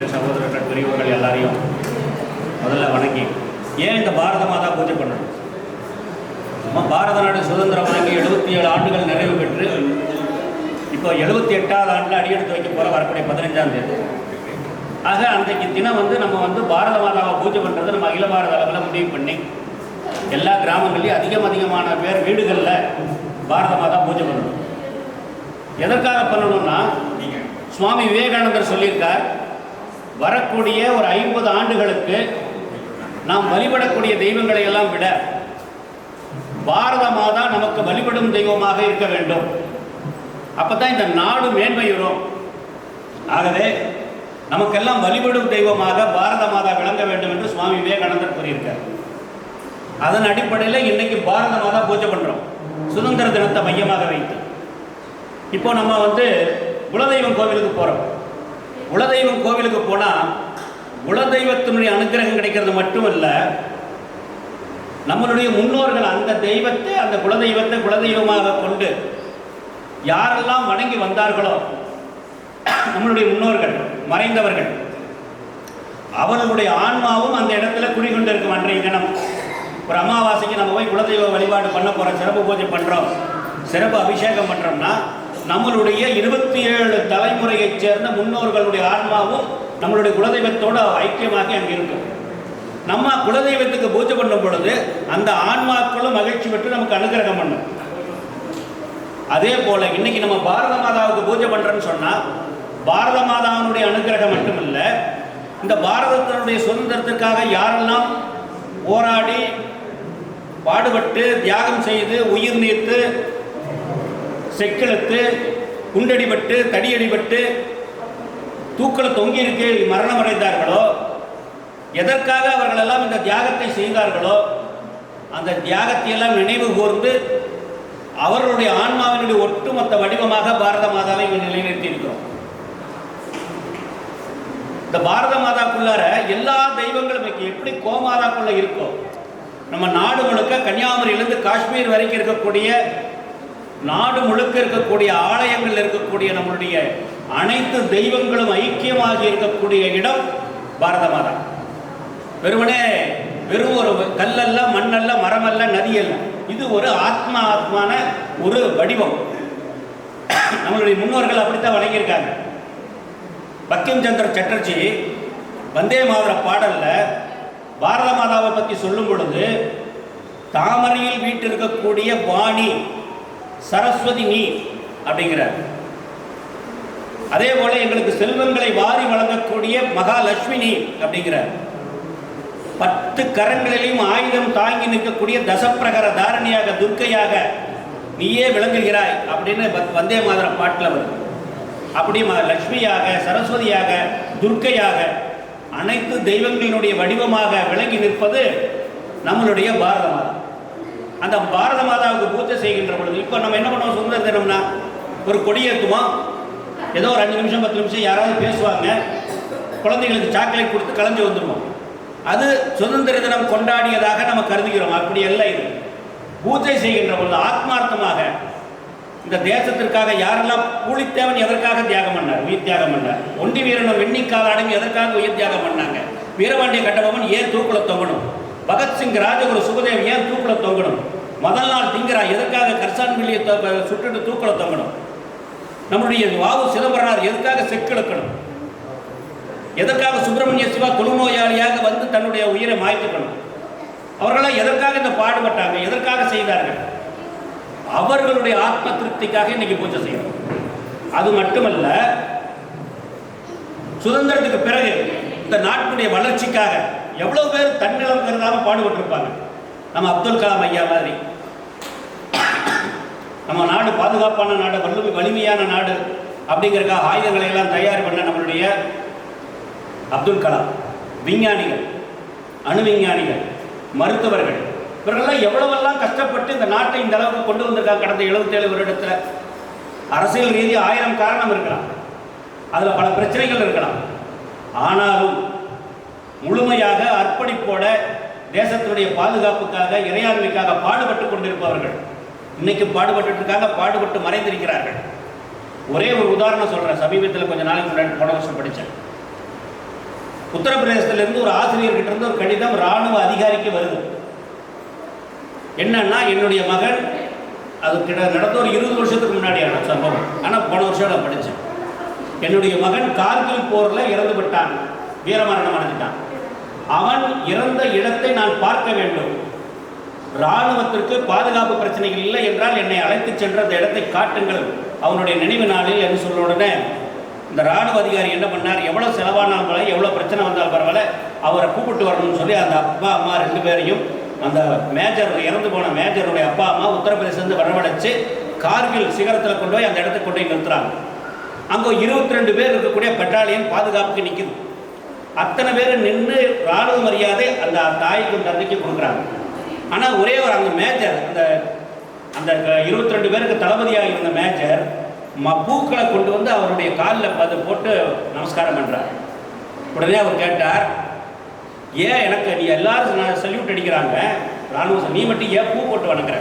சகோதரர்கள் பெரியவர்கள் எல்லாரையும் முதல்ல வணங்கி ஏன் இந்த பாரத மாதா பூஜை பண்ணணும்? நம்ம பாரத நாடு சுதந்திரம் வாங்கி எழுபத்தி ஏழு ஆண்டுகள் நிறைவு பெற்று இப்போ எழுபத்தி எட்டாவது ஆண்டில் அடியெடுத்து வைக்க போகிற வரக்கூடிய பதினஞ்சாம் தேதி. ஆக அன்றைக்கு தினம் வந்து நம்ம வந்து பாரத மாதாவை பூஜை பண்ணுறது நம்ம அகில பாரத அளவில் முடிவு பண்ணி எல்லா கிராமங்கள்லையும் அதிகம் அதிகமான பேர் வீடுகளில் பாரத மாதா பூஜை பண்ணணும். எதற்காக பண்ணணும்னா சுவாமி விவேகானந்தர் சொல்லியிருக்கார் வரக்கூடிய ஒரு ஐம்பது ஆண்டுகளுக்கு நாம் வழிபடக்கூடிய தெய்வங்களை எல்லாம் விட பாரத மாதா நமக்கு வழிபடும் தெய்வமாக இருக்க வேண்டும். அப்பதான் இந்த நாடு மேன்மையுறும். ஆகவே நமக்கெல்லாம் வழிபடும் தெய்வமாக பாரத மாதா விளங்க வேண்டும் என்று சுவாமி விவேகானந்தர் கூறியிருக்கார். அதன் அடிப்படையில் இன்னைக்கு பாரத மாதா பூஜை பண்றோம். சுதந்திர தினத்தை மையமாக வைத்து. இப்போ நம்ம வந்து குலதெய்வம் கோவிலுக்கு போறோம். குலதெய்வம் கோவிலுக்கு போனால் குலதெய்வத்தினுடைய அனுகிரகம் கிடைக்கிறது மட்டுமல்ல நம்மளுடைய முன்னோர்கள் அந்த தெய்வத்தை அந்த குலதெய்வத்தை குலதெய்வமாக கொண்டு யாரெல்லாம் வணங்கி வந்தார்களோ நம்மளுடைய முன்னோர்கள் மறைந்தவர்கள் அவர்களுடைய ஆன்மாவும் அந்த இடத்துல குடிகொண்டு இருக்கும் அன்றைய தினம். ஒரு அமாவாசைக்கு நம்ம போய் குலதெய்வ வழிபாடு பண்ண போகிறோம் சிறப்பு பூஜை பண்ணுறோம் சிறப்பு அபிஷேகம் பண்ணுறோம்னா நம்மளுடைய இருபத்தி ஏழு தலைமுறையைச் சேர்ந்த முன்னோர்களுடைய ஆன்மாவும் நம்மளுடைய குலதெய்வத்தோடு ஐக்கியமாக அங்கே இருக்கும். நம்ம குலதெய்வத்துக்கு பூஜை பண்ணும் பொழுது அந்த ஆன்மாக்களும் மகிழ்ச்சி பெற்று நமக்கு அனுகிரகம் பண்ணும். அதே போல இன்னைக்கு நம்ம பாரத மாதாவுக்கு பூஜை பண்றோம்னு சொன்னா பாரத மாதாவினுடைய அனுகிரகம் மட்டுமல்ல இந்த பாரதத்தினுடைய சுதந்திரத்திற்காக யாரெல்லாம் போராடி பாடுபட்டு தியாகம் செய்து உயிர் நீத்து செக்கிழத்து குண்டடிபட்டு தடியடிபட்டு தூக்கில் தொங்கியிருக்கு மரணம் அடைந்தார்களோ? எதற்காக அவர்கள் எல்லாம் இந்த தியாகத்தை செய்தார்களோ? அந்த தியாகத்தை எல்லாம் நினைவு கூர்ந்து அவர்களுடைய ஆன்மாவினுடைய ஒட்டுமொத்த வடிவமாக பாரத மாதாவை இங்கே நிலைநிறுத்தியிருக்கிறோம். இந்த பாரத மாதாக்குள்ளார எல்லா தெய்வங்களும் எப்படி கோமாதாக்குள்ள இருக்கோ? நம்ம நாடு முழுக்க கன்னியாகுமரியிலிருந்து காஷ்மீர் வரைக்கும் இருக்கக்கூடிய நாடு முழுக்க இருக்கக்கூடிய ஆலயங்கள் இருக்கக்கூடிய நம்மளுடைய அனைத்து தெய்வங்களும் ஐக்கியமாக இருக்கக்கூடிய இடம் பாரத மாதா. வெறுமனே வெறும் ஒரு கல்லல்ல மண்ணல்ல மரமல்ல நதியல்ல. இது ஒரு ஆத்மா ஆத்மான ஒரு வடிவம். நம்மளுடைய முன்னோர்கள் அப்படித்தான் வழங்கியிருக்காங்க. பக்கிம் சந்திர சட்டர்ஜி வந்தே மாதர பாடல்ல பாரத மாதாவை பற்றி சொல்லும் பொழுது தாமரையில் வீட்டிருக்கக்கூடிய வாணி சரஸ்வதி நீ அப்படிங்கிறார். அதே போல எங்களுக்கு செல்வங்களை வாரி வழங்கக்கூடிய மகாலட்சுமி நீ அப்படிங்கிறார். பத்து கரங்களிலையும் ஆயுதம் தாங்கி நிற்கக்கூடிய தசப்பிரகர தாரணியாக துர்க்கையாக நீயே விளங்குகிறாய் அப்படின்னு பத்- வந்தே மாதரம் பாட்டில் வரும். அப்படி லட்சுமியாக சரஸ்வதியாக துர்க்கையாக அனைத்து தெய்வங்களினுடைய வடிவமாக விளங்கி நிற்பது நம்மளுடைய பாரத அந்த பாரத மாதாவுக்கு பூஜை செய்கின்ற பொழுது இப்போ நம்ம என்ன பண்ணுவோம்? சுதந்திர தினம்னா ஒரு கொடியேற்றுமா ஏதோ ஒரு அஞ்சு நிமிஷம் பத்து நிமிஷம் யாராவது பேசுவாங்க. குழந்தைகளுக்கு சாக்லேட் கொடுத்து கலைஞ்சு வந்துடுவோம் அது சுதந்திர தினம் கொண்டாடியதாக நம்ம கருதுகிறோம். அப்படி அல்ல இது. பூஜை செய்கின்ற பொழுது ஆத்மார்த்தமாக இந்த தேசத்திற்காக யாரெல்லாம் கூலித்தேவன் எதற்காக தியாகம் பண்ணார்? உயிர் தியாகம் பண்ணார். ஒண்டி வீரனும் வெண்ணிக்கால் அடங்கி எதற்காக உயிர் தியாகம் பண்ணாங்க? வீரபாண்டிய கட்டபொம்மன் ஏன் தூக்குல தொங்கணும்? பகத்சிங் ராஜகுரு சுகதேவ் ஏன் தூக்குல தொங்கணும்? முதல் நாள் திங்கரா எதற்காக கர்சான்வில்லியை சுட்டுட்டு தூக்கில் தொங்கணும்? நம்முடைய வாவு சிதம்பரனார் எதற்காக செக்கிழக்கணும் எதற்காக சுப்பிரமணிய சிவா தொழுநோயாளியாக வந்து தன்னுடைய உயிரை மாய்த்துக்கணும்? அவர்களால் எதற்காக இந்த பாடுபட்டாங்க? எதற்காக செய்தார்கள்? அவர்களுடைய ஆத்ம திருப்திக்காக இன்னைக்கு பூஜை செய்யணும். அது மட்டுமல்ல சுதந்திரத்துக்கு பிறகு இந்த நாட்டினுடைய வளர்ச்சிக்காக எவ்வளவு பேர் தன்னிலம் கருதாம பாடுபட்டிருப்பாங்க. நம்ம அப்துல் கலாம் ஐயா மாதிரி. நம்ம நாடு பாதுகாப்பான நாடு வல்லு வலிமையான நாடு அப்படிங்கிறக்காக ஆயுதங்களை எல்லாம் தயார் பண்ண நம்மளுடைய அப்துல் கலாம். விஞ்ஞானிகள் அணு விஞ்ஞானிகள் மருத்துவர்கள் இவர்கள்லாம் எவ்வளவெல்லாம் கஷ்டப்பட்டு இந்த நாட்டை இந்த அளவுக்கு கொண்டு வந்திருக்காங்க கடந்த எழுபத்தேழு வருடத்தில். அரசியல் ரீதி ஆயிரம் காரணம் இருக்கலாம். அதில் பல பிரச்சனைகள் இருக்கலாம். ஆனாலும் முழுமையாக அர்ப்பணிப்போட தேசத்துடைய பாதுகாப்புக்காக இறையாண்மைக்காக பாடுபட்டு கொண்டிருப்பவர்கள். இன்னைக்கு பாடுபட்டு இருக்காங்க பாடுபட்டு மறைந்திருக்கிறார்கள். ஒரே ஒரு உதாரணம் சொல்கிறேன் சமீபத்தில் கொஞ்ச நாளைக்கு முன்னாடி போன வருஷம் படித்தேன். உத்தரப்பிரதேசத்திலிருந்து ஒரு ஆசிரியர்கிட்ட இருந்து ஒரு கடிதம் ராணுவ அதிகாரிக்கு வருது. என்னன்னா என்னுடைய மகன் அது கிட்ட நடந்த ஒரு இருபது வருஷத்துக்கு முன்னாடியான சம்பவம். ஆனால் போன வருஷம் நான் படித்தேன். என்னுடைய மகன் கார்கில் போரில் இறந்து விட்டான் வீரமரணம் அடைஞ்சிட்டான். அவன் இறந்த இடத்தை நான் பார்க்க வேண்டும். இராணுவத்திற்கு பாதுகாப்பு பிரச்சனைகள் இல்லை என்றால் என்னை அழைத்துச் சென்ற அந்த இடத்தை காட்டுங்கள். அவனுடைய நினைவு நாளில் என்று சொன்ன உடனே இந்த ராணுவ அதிகாரி என்ன பண்ணார்? எவ்வளோ செலவானாலும் பரவாயில்ல எவ்வளோ பிரச்சனை வந்தாலும் பரவாயில்ல. அவரை கூப்பிட்டு வரணும்னு சொல்லி அந்த அப்பா அம்மா ரெண்டு பேரையும் அந்த மேஜர் இறந்து போன மேஜருடைய அப்பா அம்மா உத்தரப்பிரதேசந்து வரவழைச்சு கார்கில் சிகரத்தில் கொண்டு போய் அந்த இடத்துக்கு கொண்டு போய் நிறுத்துறாங்க. அங்கே இருபத்தி ரெண்டு பேர் இருக்கக்கூடிய பெட்டாலியன் பாதுகாப்புக்கு நிற்குது அத்தனை பேர் நின்று ராணுவ மரியாதை அந்த தாய்க்கும் தந்தைக்கு கொடுக்குறாங்க. ஆனால் ஒரே ஒரு அந்த மேஜர் அந்த அந்த இருபத்தி ரெண்டு பேருக்கு தளபதியாக இருந்த மேஜர் ம பூக்களை கொண்டு வந்து அவருடைய காலில் பது போட்டு நமஸ்காரம் பண்ணுறார் உடனே அவர் கேட்டார் ஏன் எனக்கு நீ எல்லாரும் நான் சல்யூட் அடிக்கிறாங்க. ராணுவ நீ மட்டும் ஏன் பூ போட்டு வணங்குற?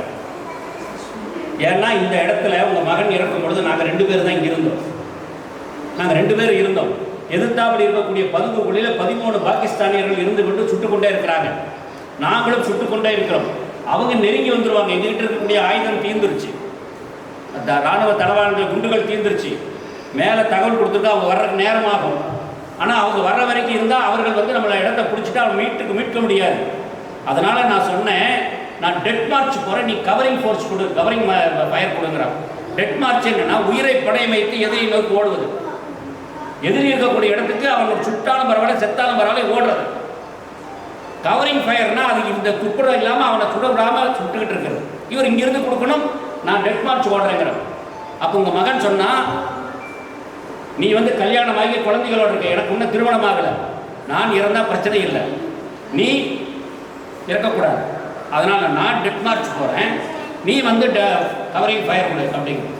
ஏன்னா இந்த இடத்துல உங்கள் மகன் இறக்கும் பொழுது நாங்கள் ரெண்டு பேர் தான் இங்கே இருந்தோம். நாங்கள் ரெண்டு பேர் இருந்தோம். எதிர்த்தாப்படி இருக்கக்கூடிய பதுங்குக்குள்ளில் பதிமூணு பாகிஸ்தானியர்கள் இருந்து கொண்டு சுட்டு கொண்டே இருக்கிறாங்க. நாங்களும் சுட்டு கொண்டே இருக்கிறோம். அவங்க நெருங்கி வந்துடுவாங்க எங்ககிட்ட இருக்கக்கூடிய ஆயுதம் தீர்ந்துருச்சு. அந்த ராணுவ தளவாளர்கள் குண்டுகள் தீர்ந்துருச்சு. மேலே தகவல் கொடுத்துட்டு அவங்க வர்றதுக்கு நேரமாகும். ஆனால் அவங்க வர்ற வரைக்கும் இருந்தால் அவர்கள் வந்து நம்மளை இடத்த பிடிச்சிட்டு அவங்க மீட்டுக்கு மீட்க முடியாது. அதனால் நான் சொன்னேன் நான் டெட் மார்ச் போகிறேன் நீ கவரிங் ஃபோர்ஸ் கொடு கவரிங் ஃபயர் கொடுங்கிறான். டெட் மார்ச் என்னன்னா உயிரை படையமைத்து வைத்து நோக்கி ஓடுவது. எதிரி இருக்கக்கூடிய இடத்துக்கு அவன் சுட்டாலும் பரவாயில்ல செத்தாலும் பரவாயில்ல ஓடுறது. கவரிங் ஃபயர்னா அது இந்த துப்புரம் இல்லாமல் அவனை சுட விடாமல் சுட்டுக்கிட்டு இருக்கிறது. இவர் இங்கிருந்து கொடுக்கணும் நான் டெட் மார்ச் ஓடுறேங்கிறேன் அப்போ உங்கள் மகன் சொன்னால் நீ வந்து கல்யாணம் ஆகி குழந்தைகளோட இருக்க எனக்கு இன்னும் திருமணம் ஆகலை. நான் இறந்தால் பிரச்சனை இல்லை. நீ இறக்கக்கூடாது. அதனால் நான் டெட் மார்ச் போகிறேன் நீ வந்து கவரிங் ஃபயர் அப்படிங்கிற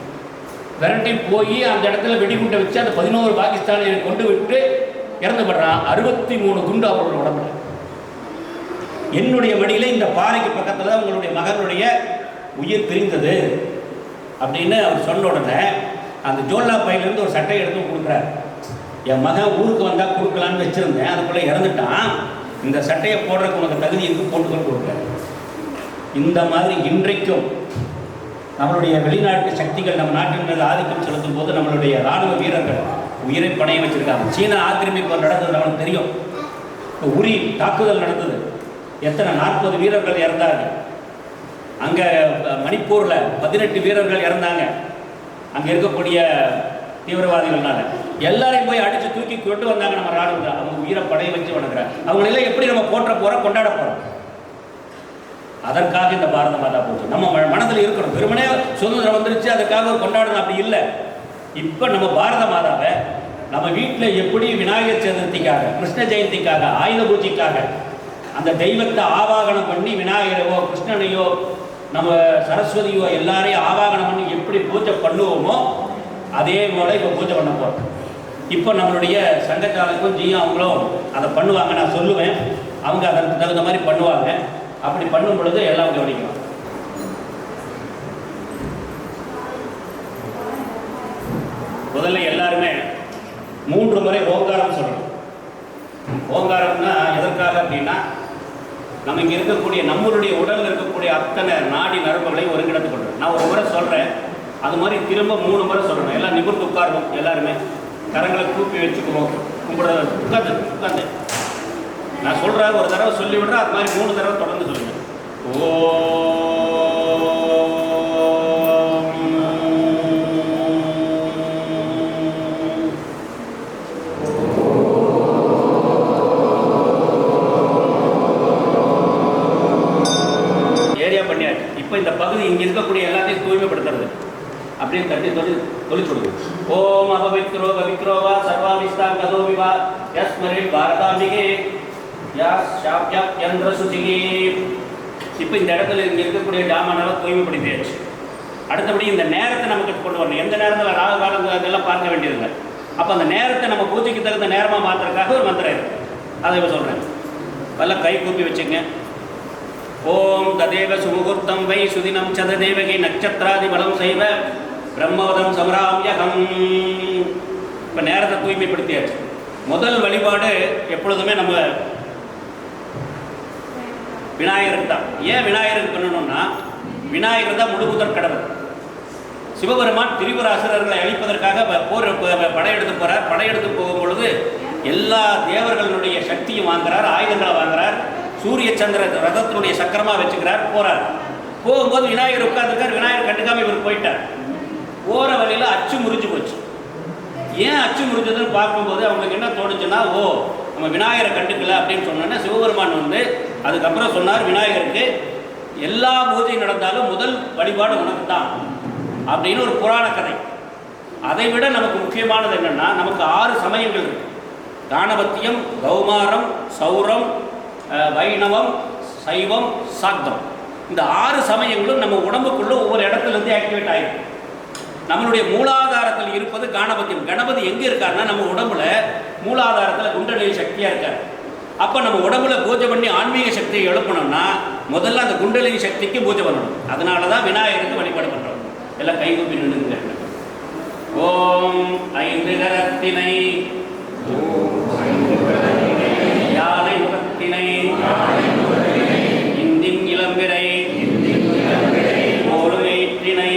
விரட்டி போய் அந்த இடத்துல வெடிகுண்டை வச்சு அந்த பதினோரு பாகிஸ்தானியை கொண்டு விட்டு இறந்து படுறான் அறுபத்தி மூணு குண்டு அவரோட உடம்புல. என்னுடைய மடியில் இந்த பாறைக்கு பக்கத்தில் தான் உங்களுடைய மகனுடைய உயிர் பிரிந்தது அப்படின்னு அவர் சொன்ன உடனே அந்த ஜோல்லா பையிலேருந்து ஒரு சட்டை எடுத்து கொடுக்குறாரு. என் மகன் ஊருக்கு வந்தால் கொடுக்கலான்னு வச்சுருந்தேன். அதுக்குள்ளே இறந்துட்டான். இந்த சட்டையை போடுறதுக்கு உனக்கு தகுதி எங்கே போட்டுக்கொண்டு கொடுக்குறாரு. இந்த மாதிரி இன்றைக்கும் நம்மளுடைய வெளிநாட்டு சக்திகள் நம்ம நாட்டின் மீது ஆதிக்கம் செலுத்தும் போது நம்மளுடைய ராணுவ வீரர்கள் உயிரை பணைய வச்சிருக்காங்க. சீன ஆக்கிரமிப்பு நடந்தது நம்மளுக்கு தெரியும். இப்போ உரி தாக்குதல் நடந்தது. எத்தனை நாற்பது வீரர்கள் இறந்தார்கள் அங்கே மணிப்பூரில் பதினெட்டு வீரர்கள் இறந்தாங்க. அங்கே இருக்கக்கூடிய தீவிரவாதிகள்னால. எல்லாரையும் போய் அடித்து தூக்கி கொண்டு வந்தாங்க நம்ம ராணுவத்தை அவங்க உயிரை படைய வச்சு வணங்குறாங்க. அவங்களெல்லாம் எப்படி நம்ம போற்ற போகிறோம் கொண்டாட போகிறோம் அதற்காக இந்த பாரத மாதா பூஜை. நம்ம ம- மனதில் இருக்கணும். வெறுமனே சுதந்திரம் வந்துருச்சு அதுக்காக கொண்டாடணும் அப்படி இல்லை. இப்போ நம்ம பாரத மாதாவை நம்ம வீட்டில் எப்படி விநாயகர் சதுர்த்திக்காக கிருஷ்ண ஜெயந்திக்காக ஆயுத பூஜைக்காக அந்த தெய்வத்தை ஆவாகனம் பண்ணி விநாயகரையோ கிருஷ்ணனையோ நம்ம சரஸ்வதியோ எல்லாரையும் ஆவாகனம் பண்ணி எப்படி பூஜை பண்ணுவோமோ அதே போல இப்போ பூஜை பண்ண போகிறோம் இப்போ நம்மளுடைய சங்கச்சாலைக்கும் ஜியும் அவங்களும் அதை பண்ணுவாங்க. நான் சொல்லுவேன். அவங்க அதற்கு தகுந்த மாதிரி பண்ணுவாங்க. அப்படி பண்ணும் பொழுது எல்லாம் கவனிக்கணும் முதல்ல எல்லாருமே மூன்று முறை ஓங்காரம் சொல்லணும். ஓங்காரம்னா எதற்காக அப்படின்னா நம்ம இங்கே இருக்கக்கூடிய நம்மளுடைய உடலில் இருக்கக்கூடிய அத்தனை நாடி நரம்புகளையும் ஒருங்கிணைத்து கொள்றோம் நான் ஒரு முறை சொல்கிறேன் அது மாதிரி திரும்ப மூணு முறை சொல்லணும். எல்லாம் நிமிர்ந்து உட்காருவோம் எல்லாருமே. கரங்களை கூப்பி வச்சுக்குவோம். உங்களோட உட்காந்து உட்காந்து நான் சொல்கிறேன் ஒரு தடவை சொல்லி விடுறேன் அது மாதிரி மூணு தடவை தொடர்ந்து சொல்லுங்க. ஓ ஏரியா பண்ணியாச்சு. இப்போ இந்த பகுதி இங்கே இருக்கக்கூடிய எல்லாத்தையும் தூய்மைப்படுத்துறது. அப்படின்னு தட்டி சொல்லி சொல்லிக் கொடுக்கும். ஓம் அபவித்ரோ பவித்ரோவா சர்வாவிஸ்தாம் கதோவிவா யஸ்மரில் பாரதாம்பிகே. யாஸ் ஷாப்யாப் யந்திர சுச்சிகி இப்போ இந்த இடத்துல இங்கே இருக்கக்கூடிய ஜாமானெல்லாம் தூய்மைப்படுத்தியாச்சு அடுத்தபடி இந்த நேரத்தை நமக்கு கொண்டு வரணும். எந்த நேரத்தில் ராகு காலம் அதெல்லாம் பார்க்க வேண்டியதில்லை. அப்போ அந்த நேரத்தை நம்ம பூஜைக்கு தகுந்த நேரமாக மாற்றுறதுக்காக ஒரு மந்திரம் இருக்கு. அதை இப்போ சொல்கிறேன் நல்லா கை கூப்பி வச்சுங்க. ஓம் ததேவ சுமுகூர்த்தம் வை சுதினம் சததேவகி நட்சத்திராதி பலம் செய்வ பிரம்மவதம் சமராமியகம். இப்போ நேரத்தை தூய்மைப்படுத்தியாச்சு. முதல் வழிபாடு எப்பொழுதுமே நம்ம விநாயகருக்கு தான். ஏன் விநாயகருக்கு பண்ணணும்னா விநாயகர் தான் முழுமுதற் கடவுள். சிவபெருமான் திரிபுராசுரர்களை அழிப்பதற்காக போர் படையெடுத்து போகிறார் படையெடுத்து போகும் பொழுது எல்லா தேவர்களுடைய சக்தியும் வாங்குறார் ஆயுதங்களை வாங்குறார். சூரிய சந்திர ரதத்தினுடைய சக்கரமாக வச்சுக்கிறார் போகிறார் போகும்போது விநாயகர் உட்கார்ந்துருக்கார். விநாயகர் கண்டுக்காமல் இவர் போயிட்டார். போகிற வழியில் அச்சு முறிஞ்சு போச்சு. ஏன் அச்சு முறிஞ்சதுன்னு பார்க்கும்போது அவங்களுக்கு என்ன தோணுச்சுன்னா ஓ நம்ம விநாயகரை கண்டுக்கல அப்படின்னு சொன்னோன்னா சிவபெருமான் வந்து அதுக்கப்புறம் சொன்னார் விநாயகருக்கு எல்லா பூஜையும் நடந்தாலும் முதல் வழிபாடு உனக்கு தான் அப்படின்னு ஒரு புராண கதை. அதை விட நமக்கு முக்கியமானது என்னென்னா நமக்கு ஆறு சமயங்கள் இருக்கு. தானபத்தியம் கௌமாரம் சௌரம் வைணவம் சைவம் சாக்தம் இந்த ஆறு சமயங்களும் நம்ம உடம்புக்குள்ள ஒவ்வொரு இடத்துலேருந்து ஆக்டிவேட் ஆயிருக்கு. நம்மளுடைய மூலாதாரத்தில் இருப்பது காணபத்தியம். கணபதி எங்க இருக்காருன்னா நம்ம உடம்புல மூலாதாரத்தில் குண்டலினி சக்தியா இருக்கார். அப்போ நம்ம உடம்புல பூஜை பண்ணி ஆன்மீக சக்தியை எழுப்பணும்னா முதல்ல அந்த குண்டலினி சக்திக்கு பூஜை பண்ணணும். அதனால தான் விநாயகருக்கு வழிபாடு பண்றோம். எல்லாம் கைகூப்பி நின்றுங்க ஓம் ஐந்து கரத்தினை ஓம் முகத்தினை இந்தின் இளம்பிரை ஒரு ஏற்றினை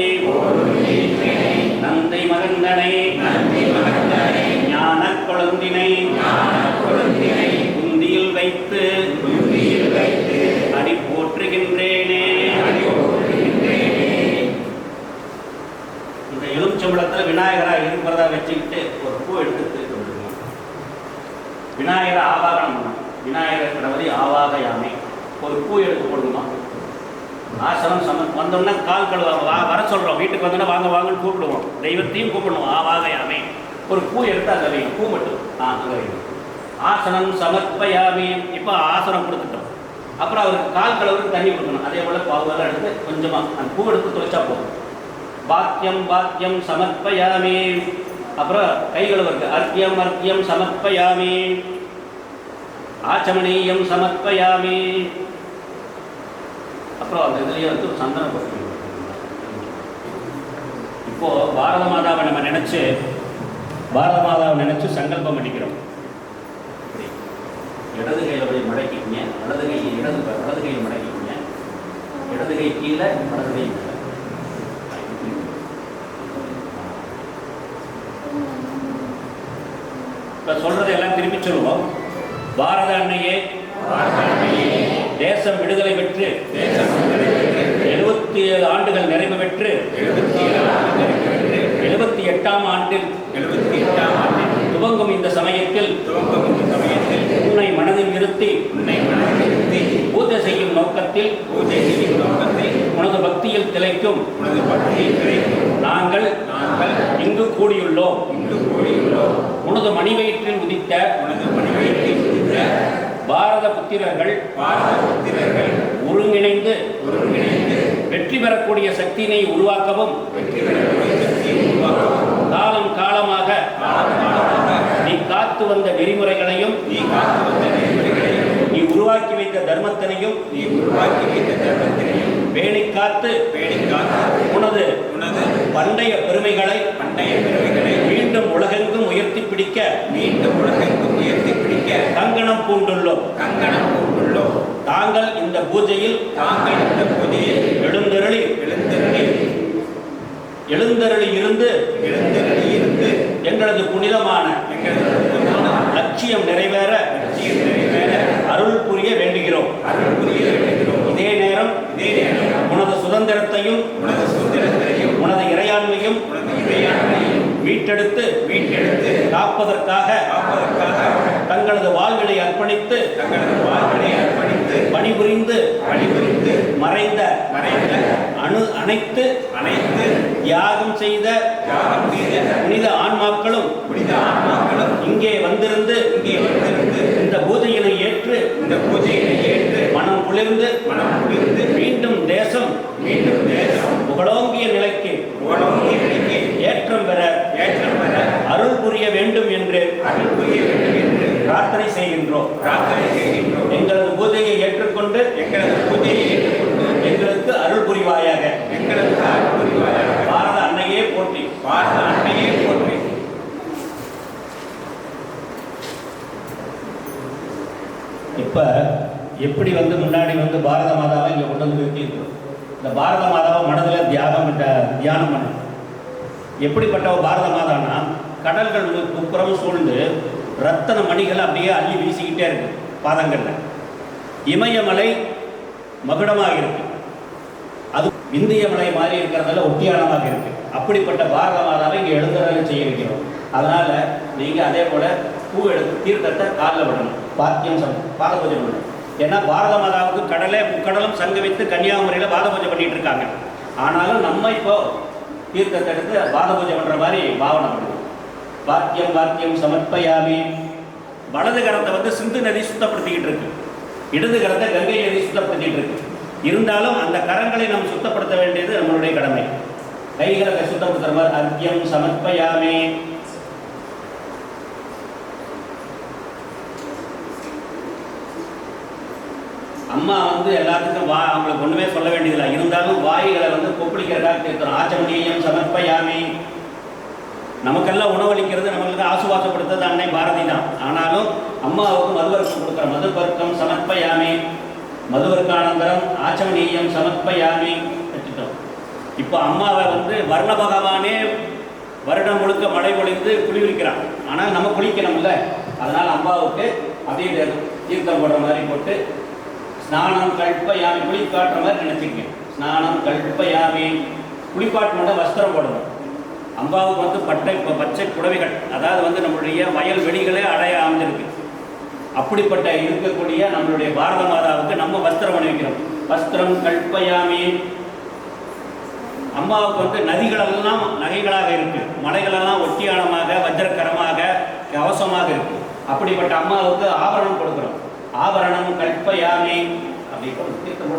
நந்தை மகந்தனை ஞான கொழுந்தினை குந்தியில் வைத்து அடி போற்றுகின்றேனே இந்த எலுமிச்சம்பழத்தில் விநாயகராக இருக்கிறதா வச்சுக்கிட்டு ஒரு பூ எடுத்து தூக்கி விடணும். விநாயகரை ஆவாகனம் பண்ணணும் விநாயகர் கடவுளை ஆவாக யானை ஒரு பூ எடுத்து போடணுமா வந்தோம்னா கால் கழுவாங்க வா வர சொல்கிறோம் வீட்டுக்கு வந்தோடனே வாங்க வாங்கன்னு கூப்பிடுவோம். தெய்வத்தையும் கூப்பிடணும். ஆ வாகையாமே ஒரு பூ எடுத்து அங்கே வைங்க பூ மட்டும். ஆ அங்கே வைங்க ஆசனம் சமர்ப்பயாமி. இப்போ ஆசனம் கொடுத்துட்டோம். அப்புறம் அவருக்கு கால் கழுவுக்கு தண்ணி கொடுக்கணும். அதே போல் பாவெல்லாம் எடுத்து கொஞ்சமாக அந்த பூ எடுத்து துவைச்சா போதும். பாக்கியம் பாக்கியம் சமர்ப்பயாமி. அப்புறம் கை கழுவுக்கு அர்க்கியம் அர்க்கியம் சமர்ப்பயாமி. ஆச்சமணீயம் சமர்ப்பயாமி. அப்புறம் அந்த இதுலேயே வந்து ஒரு சந்தனம் இப்போ பாரத மாதாவை நம்ம நினைச்சு பாரத மாதாவை நினைச்சு சங்கல்பம் பண்ணிக்கிறோம் இடது கையில் போய் மடக்கிங்க இடது கை இடது இடது கையில் மடக்கிங்க இடது கை கீழே வலது கை இப்போ சொல்றதை எல்லாம் திரும்பி சொல்லுவோம் பாரத அன்னையே. தேசம் விடுதலை பெற்று எழுபத்தி ஏழு ஆண்டுகள் நிறைவு பெற்று எழுபத்தி எட்டாம் ஆண்டில் எழுபத்தி எட்டாம் ஆண்டில் துவங்கும் இந்த சமயத்தில் துவங்கும் இந்த சமயத்தில் உன்னை மனதில் நிறுத்தி உன்னை மனதில் பூஜை செய்யும் நோக்கத்தில் பூஜை செய்யும் நோக்கத்தில் உனது பக்தியில் திளைக்கும் உனது பக்தியை திளைக்கும் நாங்கள் நாங்கள் இங்கு கூடியுள்ளோம். இங்கு கூடியுள்ளோம் உனது மணிவயிற்றில் உதித்த உனது மணிவயிற்றில் உதித்த பாரத புத்திரர்கள் பாரத புத்திரர்கள் ஒருங்கிணைந்து ஒருங்கிணைந்து வெற்றி பெறக்கூடிய சக்தியினை உருவாக்கவும் வெற்றி பெறக்கூடிய சக்தியை உருவாக்கவும். காலம் காலமாக காலம் காலமாக நீ காத்து வந்த நெறிமுறைகளையும் நீ காத்து வந்த நெறிமுறைகளையும் நீ உருவாக்கி வைத்த தர்மத்தினையும் நீ உருவாக்கி வைத்த தர்மத்தினையும் பேணி காத்து பேணி காத்து உனது உனது பண்டைய பெருமைகளை பண்டைய பெருமைகளை மீண்டும் உலகெங்கும் உயர்த்தி பிடிக்க மீண்டும் உலகெங்கும் உயர்த்தி பிடிக்க கங்கணம் பூண்டுள்ளோம். கங்கணம் பூண்டுள்ளோம். தாங்கள் இந்த பூஜையில் தாங்கள் இந்த பூஜையில் எழுந்தருளி. எழுந்தருளி. எழுந்தருளி இருந்து எழுந்தருளி இருந்து எங்களது புனிதமான லட்சியம் நிறைவேற அருள் புரிய வேண்டுகிறோம். அருள் புரிய வேண்டுகிறோம். இதே நேரம் இதே நேரம் உனது சுதந்திரத்தையும் உனது சுதந்திரத்தையும் உனது இறையாண்மையும் உனது இறையாண்மையும் மீட்டெடுத்து மீட்டெடுத்து காப்பதற்காக காப்பதற்காக தங்களது வாழ்வினை அர்ப்பணித்து தங்களது வாழ்வினை அர்ப்பணித்து பணிபுரிந்து பணிபுரிந்து மறைந்த மறைந்த அணு அனைத்து அனைத்து தியாகம் செய்த தியாகம் செய்த புனித ஆன்மாக்களும் புனித ஆன்மாக்களும் இங்கே வந்திருந்து இங்கே வந்திருந்து இந்த பூஜையினை ஏற்று இந்த பூஜையினை ஏற்று மனம் குளிர்ந்து மனம் குளிர்ந்து மீண்டும் தேசம் மீண்டும் தேசம் புகழோங்கிய நிலைக்கு புகழோங்கிய நிலைக்கு ஏற்றம் பெற ஏற்றம் அருள் புரிய வேண்டும் என்று அருள் புரிய வேண்டும் என்று பிரார்த்தனை செய்கின்றோம். பிரார்த்தனை செய்கின்றோம் எங்களது பூஜையை ஏற்றுக்கொண்டு எங்களது பூஜையை ஏற்றுக்கொண்டு எங்களுக்கு அருள் புரிவாயாக. எங்களுக்கு அருள் புரிவாயாக பாரத அன்னையே போற்றி. பாரத அன்னையே போற்றி இப்போ எப்படி வந்து முன்னாடி வந்து பாரத மாதாவை இங்கே கொண்டு வந்து நிறுத்தியிருக்கிறோம்? இந்த பாரத மாதாவை மனதில் தியாகம் தியானம் பண்ணணும். எப்படிப்பட்ட பாரத மாதானா? கடல்கள் முப்புறம் சூழ்ந்து ரத்தன மணிகள் அப்படியே அள்ளி வீசிக்கிட்டே இருக்கு பாதங்களில். இமயமலை மகுடமாக இருக்கு. அது இந்திய மலை மாதிரி இருக்கிறதால ஒட்டியானமாக இருக்கு. அப்படிப்பட்ட பாரத மாதாவை இங்கே எழுந்தரலை செய்ய வைக்கிறோம். அதனால நீங்கள் அதே போல பூ எடுத்து தீர்த்தத்தை காலில் விடணும். பாத்தியம் சம் பாத பூஜை பண்ணணும். ஏன்னா பாரத மாதாவுக்கு கடலை முக்கடலும் சங்கமித்து கன்னியாகுமரியில் பாத பூஜை பண்ணிட்டு இருக்காங்க. ஆனாலும் நம்ம இப்போ தீர்த்தத்தை எடுத்து பாத பூஜை பண்ணுற மாதிரி பாவனை பண்ணுவோம் வாக்கியம் வாக்கியம் சமர்ப்பயாமி. வலது கரத்தை வந்து சிந்து நதி சுத்தப்படுத்திக்கிட்டு இருக்கு. இடது கரத்தை கங்கை நதி சுத்தப்படுத்திட்டு இருக்கு. இருந்தாலும் அந்த கரங்களை நாம் சுத்தப்படுத்த வேண்டியது நம்மளுடைய கடமை. கைகளை சுத்தப்படுத்துற மாதிரி அர்க்கியம் சமர்ப்பயாமே. அம்மா வந்து எல்லாத்துக்கும் வா அவங்களுக்கு ஒண்ணுமே சொல்ல வேண்டியதில்லை. இருந்தாலும் வாய்களை வந்து கொப்பளிக்கிறதாக கேட்கிறோம். ஆச்சமணியம் சமர்ப்பயாமே. நமக்கெல்லாம் ஆசுவாசப்படுத்தது அன்னை பாரதி தான். ஆனாலும் அம்மாவுக்கு மதுவர்க்கம் கொடுக்குற மதுவர்க்கம் சமர்ப்பயாமி மதுவர்க்கானந்தரம் ஆச்சமனீயம் சமர்ப்பயாமி வச்சுட்டோம் இப்போ அம்மாவை வந்து வர்ண பகவானே வருடம் முழுக்க மழை பொழிந்து குளிர்விக்கிறான் ஆனால் நம்ம குளிக்கணும்ல. அதனால் அம்மாவுக்கு அதே தீர்த்தம் போடுற மாதிரி போட்டு ஸ்நானம் கல்பயாமி குளிப்பாட்டுற மாதிரி நினச்சிக்கேன் ஸ்நானம் கல்பயாமி குளிப்பாட்டு மட்டும் வஸ்திரம் போடணும். அம்பாவுக்கு வந்து பட்டை இப்போ பச்சை புடவைகள் அதாவது வந்து நம்மளுடைய வயல் வெளிகளே அடைய அமைஞ்சிருக்கு. அப்படிப்பட்ட இருக்கக்கூடிய நம்மளுடைய பாரத மாதாவுக்கு நம்ம வஸ்திரம் அணிவிக்கிறோம். வஸ்திரம் கல்பயாமி. அம்மாவுக்கு வந்து நதிகளெல்லாம் நகைகளாக இருக்கு. மலைகளெல்லாம் ஒட்டியானமாக வஜ்ரக்கரமாக கவசமாக இருக்கு. அப்படிப்பட்ட அம்மாவுக்கு ஆபரணம் கொடுக்குறோம். ஆபரணம் கல்பயாமி அப்படின்னு கொடு, தீர்த்தம்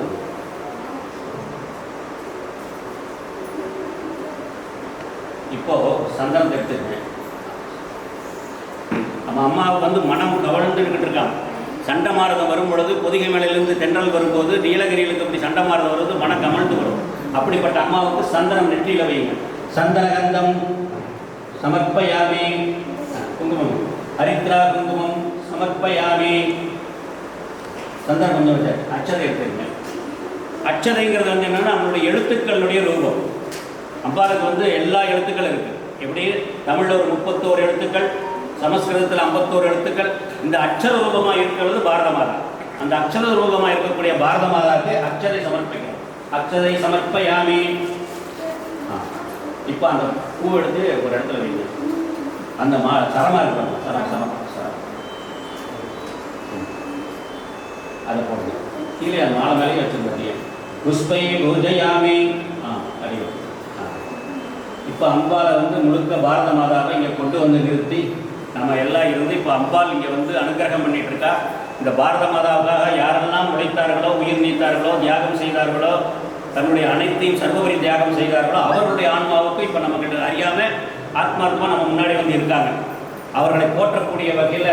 இப்போது இப்போ சந்தனம் எடுத்துக்கங்க நம்ம அம்மாவுக்கு வந்து மனம் கவர்ந்துக்கிட்டு இருக்கான். சண்டை மாறுதம் வரும் பொழுது பொதிகை மலையிலிருந்து தென்றல் வரும்போது நீலகிரியிலுக்கு அப்படி சண்டை மாறுதம் வரும்போது மனம் கமழ்ந்து வரும். அப்படிப்பட்ட அம்மாவுக்கு சந்தனம் நெற்றியில் வைங்க சந்தனகந்தம் சமர்ப்பயாமி. குங்குமம். ஹரித்ரா குங்குமம் சமர்ப்பயாமி. சந்தனம் கொஞ்சம் அச்சதை எடுத்துருங்க அச்சதைங்கிறது வந்து என்னன்னா நம்மளுடைய எழுத்துக்களுடைய ரூபம். அம்பாளுக்கு வந்து எல்லா எழுத்துக்கள் இருக்கு. எப்படி? தமிழில் ஒரு முப்பத்தோரு எழுத்துக்கள் சமஸ்கிருதத்தில் ஐம்பத்தோரு எழுத்துக்கள். இந்த அக்ஷர ரூபமாக இருக்கிறது பாரத மாதா. அந்த அக்ஷர ரூபமாக இருக்கக்கூடிய பாரத மாதாவுக்கு அக்ஷரை சமர்ப்பிக்கிறோம் அக்ஷரை சமர்ப்பயாமி. ஆ. இப்போ அந்த பூ எடுத்து ஒரு இடத்துல வைங்க. அந்த மா தரமாக இருக்கணும். சரம் சரம் சரம் அதை போடுங்க. கீழே அந்த மாலை மேலேயே வச்சிருந்தீங்க புஷ்பை பூஜையாமி. ஆ அறிவு இப்போ அம்பாலை வந்து முழுக்க பாரத மாதாவை இங்கே கொண்டு வந்து நிறுத்தி நம்ம எல்லாம் இருந்து இப்போ அம்பாள் இங்கே வந்து அனுகிரகம் பண்ணிட்டு இருக்கா? இந்த பாரத மாதாவுக்காக யாரெல்லாம் உழைத்தார்களோ உயிர் நீத்தார்களோ தியாகம் செய்தார்களோ தன்னுடைய அனைத்தையும் சர்வபரி தியாகம் செய்தார்களோ அவர்களுடைய ஆன்மாவுக்கு இப்போ நம்ம கிட்ட அறியாம ஆத்மார்த்தமாக நம்ம முன்னாடி வந்து இருக்காங்க. அவர்களை போற்றக்கூடிய வகையில்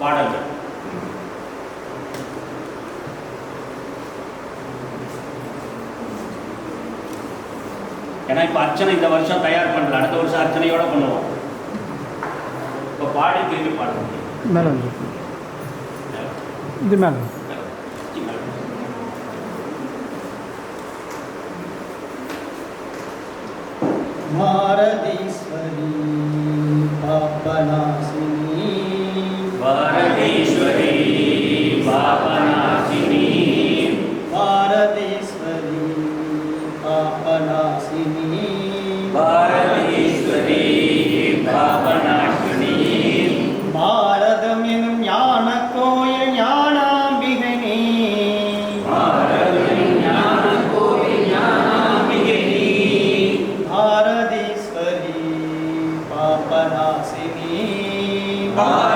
பாடல்கள். ஏன்னா இப்போ அர்ச்சனை இந்த வருஷம் தயார் பண்ணல. அடுத்த வருஷம் அர்ச்சனையோட பண்ணுவோம். இப்போ பாடி திரும்பி பாடுவோம் மேலே இது மேலே. மாரதீஸ்வரி பாப்பநாச 마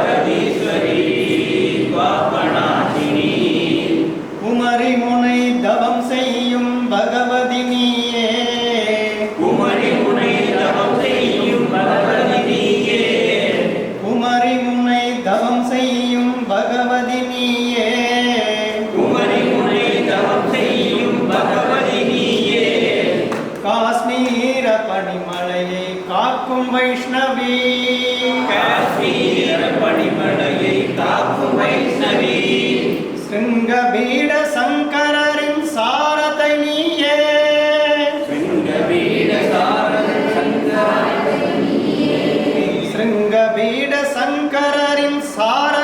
सारा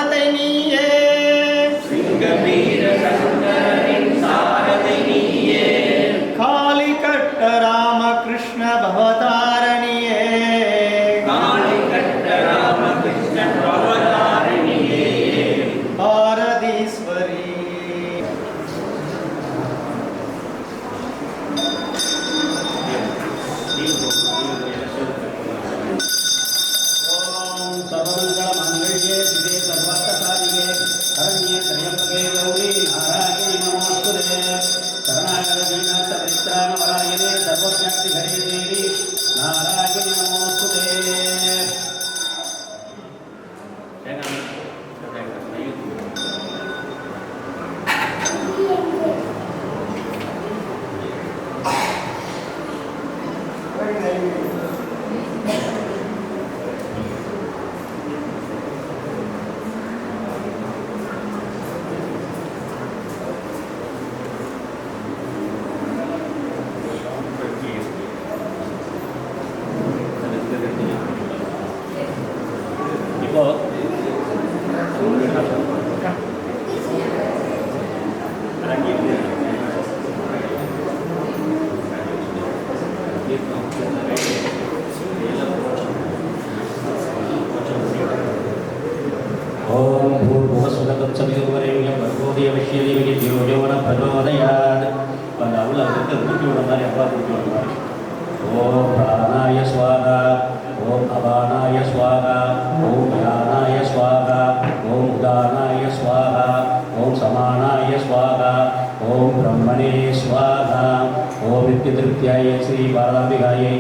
அந்த அவ்வளோ வந்து கூட்டி விட மாதிரி அப்பா கூட்டி விட மாதிரி ஓம் பிராணாய ஸ்வாகா ஓம் அபானாய ஸ்வாகா ஓம் ஞானாய ஸ்வாகா ஓம் உதானாய ஸ்வாகா ஓம் சமானாய ஸ்வாகா ஓம் பிரம்மணே ஸ்வாகா ஓம் நித்தியதிருப்தியாய ஸ்ரீ பாரதாம்பிகாயை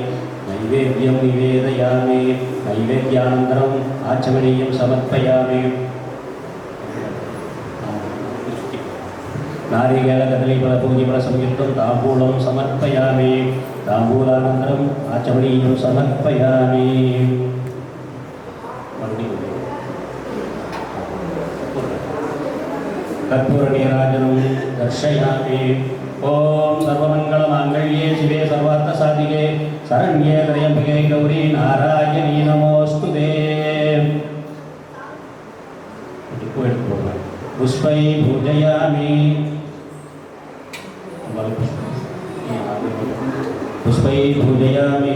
நைவேத்தியம் நிவேதயாமி நைவேத்தியானந்தரம் ஆச்சமனீயம் சமர்ப்பயாமி नारिकेलकदली फलपूजिफल संयुक्तं ताम्बूलं समर्पयामि ताम्बूलानन्तरम् आचमणीयं समर्पयामि कर्पूरनीराजनं दर्शयामि ॐ सर्वमङ्गलमाङ्गल्ये शिवे सर्वार्थसाधिके शरण्ये त्र्यम्बके गौरी नारायणी नमोऽस्तु ते पुष्पै पूजयामि புஷ்பை பூஜயாமி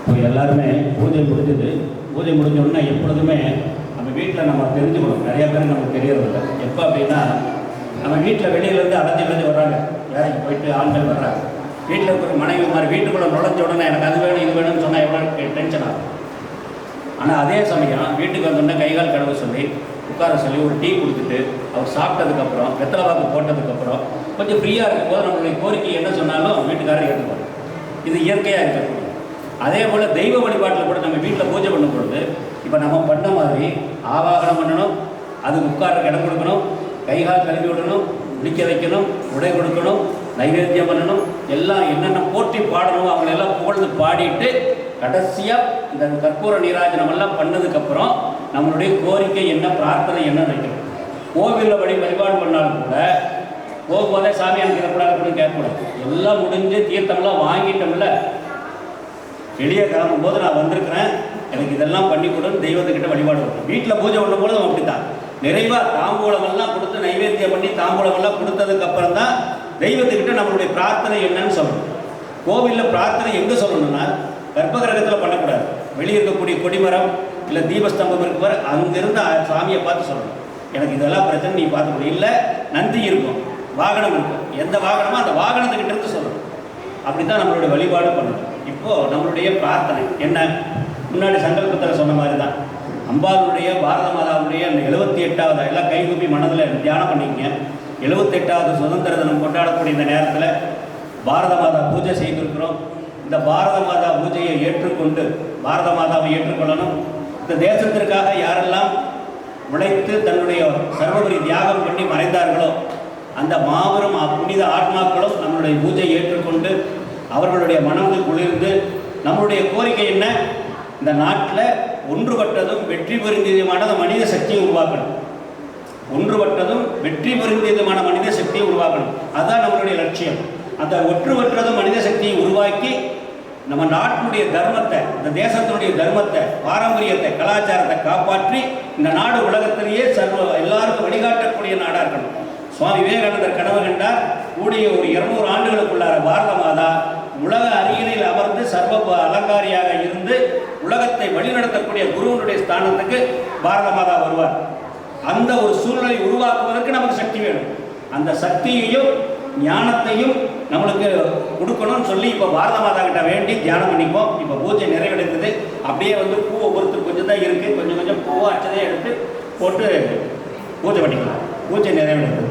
இப்போ எல்லாருமே பூஜை முடிஞ்சது. பூஜை முடிஞ்சோடனே எப்பொழுதுமே நம்ம வீட்டில் நம்ம தெரிஞ்சுக்கணும். நிறையா பேர் நமக்கு தெரியறதில்ல. எப்போ அப்படின்னா நம்ம வீட்டில் வெளியிலேருந்து அடைஞ்சு அடைஞ்சு வர்றாங்க. வேலைக்கு போயிட்டு ஆண்கள் வர்றாங்க. வீட்டில் இருக்கிற மனைவி மாதிரி வீட்டுக்குள்ளே நுழைஞ்ச உடனே எனக்கு அது வேணும் இது வேணும்னு சொன்னால் எவ்வளோ டென்ஷன் ஆகும். ஆனால் அதே சமயம் வீட்டுக்கு வந்தோடனே கைகால் கழுவு சொல்லி உட்கார சொல்லி ஒரு டீ கொடுத்துட்டு அவர் சாப்பிட்டதுக்கப்புறம் வெத்தலை பாக்கு போட்டதுக்கப்புறம் கொஞ்சம் ஃப்ரீயாக இருக்கும்போது நம்மளுடைய கோரிக்கை என்ன சொன்னாலும் வீட்டுக்காரர் ஏற்றுப்பார் இது இயற்கையாக இருக்கக்கூடாது அதே போல் தெய்வ வழிபாட்டில் கூட நம்ம வீட்டில் பூஜை பண்ணும் பொழுது இப்போ நம்ம பண்ண மாதிரி ஆவாகனம் பண்ணணும் அதுக்கு உட்கார இடம் கொடுக்கணும் கை கால் கழுவி விடணும் குளிக்க வைக்கணும் உடை கொடுக்கணும் நைவேத்தியம் பண்ணணும் எல்லாம் என்னென்ன போற்றி பாடணும் அவங்களெல்லாம் புகழ்ந்து பாடிட்டு கடைசியாக இந்த கற்பூர நீராஜனம் எல்லாம் பண்ணதுக்கப்புறம் நம்மளுடைய கோரிக்கை என்ன பிரார்த்தனை என்ன வைக்கணும். கோவிலில் வழி வழிபாடு பண்ணாலும் கூட போகும்போதே சாமி எனக்கு இதை அப்படின்னு கேட்கக்கூடாது எல்லாம் முடிஞ்சு தீர்த்தம்லாம் வாங்கிட்டோம்ல. வெளியே கிளம்பும்போது நான் வந்திருக்கிறேன். எனக்கு இதெல்லாம் பண்ணி கொடுன்னு தெய்வத்துக்கிட்ட வழிபாடு வரணும் வீட்டில் பூஜை பண்ணும்போது அப்படி தான் நிறைவாக தாம்பூலமெல்லாம் கொடுத்து நைவேத்தியம் பண்ணி தாம்பூலமெல்லாம் கொடுத்ததுக்கு அப்புறம் தான் தெய்வத்துக்கிட்ட நம்மளுடைய பிரார்த்தனை என்னன்னு சொல்லணும். கோவிலில் பிரார்த்தனை எங்கே சொல்லணும்னா கர்ப்பகிரகத்தில் பண்ணக்கூடாது. வெளியே இருக்கக்கூடிய கொடிமரம் இல்லை தீபஸ்தம்பம் இருக்கு பாரு அங்கிருந்து சாமியை பார்த்து சொல்லணும். எனக்கு இதெல்லாம் பிரச்சனை நீ பார்த்து முடியும் இல்லை நந்தி இருக்கும். வாகனம் இருக்கும். எந்த வாகனமோ அந்த வாகனத்துக்கிட்ட இருந்து சொல்லணும். அப்படி தான் நம்மளுடைய வழிபாடு பண்ணணும். இப்போது நம்மளுடைய பிரார்த்தனை என்ன? முன்னாடி சங்கல்பத்தில் சொன்ன மாதிரி தான் அம்பாளுடைய பாரத மாதாவுடைய அந்த எழுபத்தி எட்டாவது எல்லாம் கைகூப்பி மனதில் தியானம் பண்ணிக்கங்க எழுபத்தெட்டாவது சுதந்திர தினம் கொண்டாடக்கூடிய இந்த நேரத்தில் பாரத மாதா பூஜை செய்திருக்கிறோம். இந்த பாரத மாதா பூஜையை ஏற்றுக்கொண்டு பாரத மாதாவை ஏற்றுக்கொள்ளணும். இந்த தேசத்திற்காக யாரெல்லாம் உழைத்து தன்னுடைய சர்வபரி தியாகம் பண்ணி மறைந்தார்களோ அந்த மாபெரும் புனித ஆத்மாக்களும் நம்மளுடைய பூஜை ஏற்றுக்கொண்டு அவர்களுடைய மனது குளிர்ந்து நம்மளுடைய கோரிக்கை என்ன? இந்த நாட்டில் ஒன்றுபட்டதும் வெற்றி பொருந்தியதுமான மனித சக்தியை உருவாக்கணும். ஒன்றுபட்டதும் வெற்றி பொருந்தியதுமான மனித சக்தியை உருவாக்கணும். அதுதான் நம்மளுடைய லட்சியம். அந்த ஒற்றுவற்றதும் மனித சக்தியை உருவாக்கி நம்ம நாட்டினுடைய தர்மத்தை இந்த தேசத்தினுடைய தர்மத்தை பாரம்பரியத்தை கலாச்சாரத்தை காப்பாற்றி இந்த நாடு உலகத்திலேயே சர்வ எல்லாருக்கும் வழிகாட்டக்கூடிய நாடாக இருக்கணும். சுவாமி விவேகானந்தர் கனவு கண்டார் கூடிய ஒரு இருநூறு ஆண்டுகளுக்குள்ளார பாரத மாதா உலக அரியணையில் அமர்ந்து சர்வ ப- அலங்காரியாக இருந்து உலகத்தை வழிநடத்தக்கூடிய குருவனுடைய ஸ்தானத்துக்கு பாரத மாதா வருவார். அந்த ஒரு சூழ்நிலை உருவாக்குவதற்கு நமக்கு சக்தி வேணும். அந்த சக்தியையும் ஞானத்தையும் நம்மளுக்கு கொடுக்கணும்னு சொல்லி இப்போ பாரத மாதா கிட்ட வேண்டி தியானம் பண்ணிப்போம். இப்போ பூஜை நிறைவடைந்தது. அப்படியே வந்து பூவை பொறுத்து கொஞ்சம் தான் இருக்குது கொஞ்சம் கொஞ்சம் பூவை அச்சதையை எடுத்து போட்டு பூஜை பண்ணிக்கலாம். பூஜை நிறைவடைந்தது.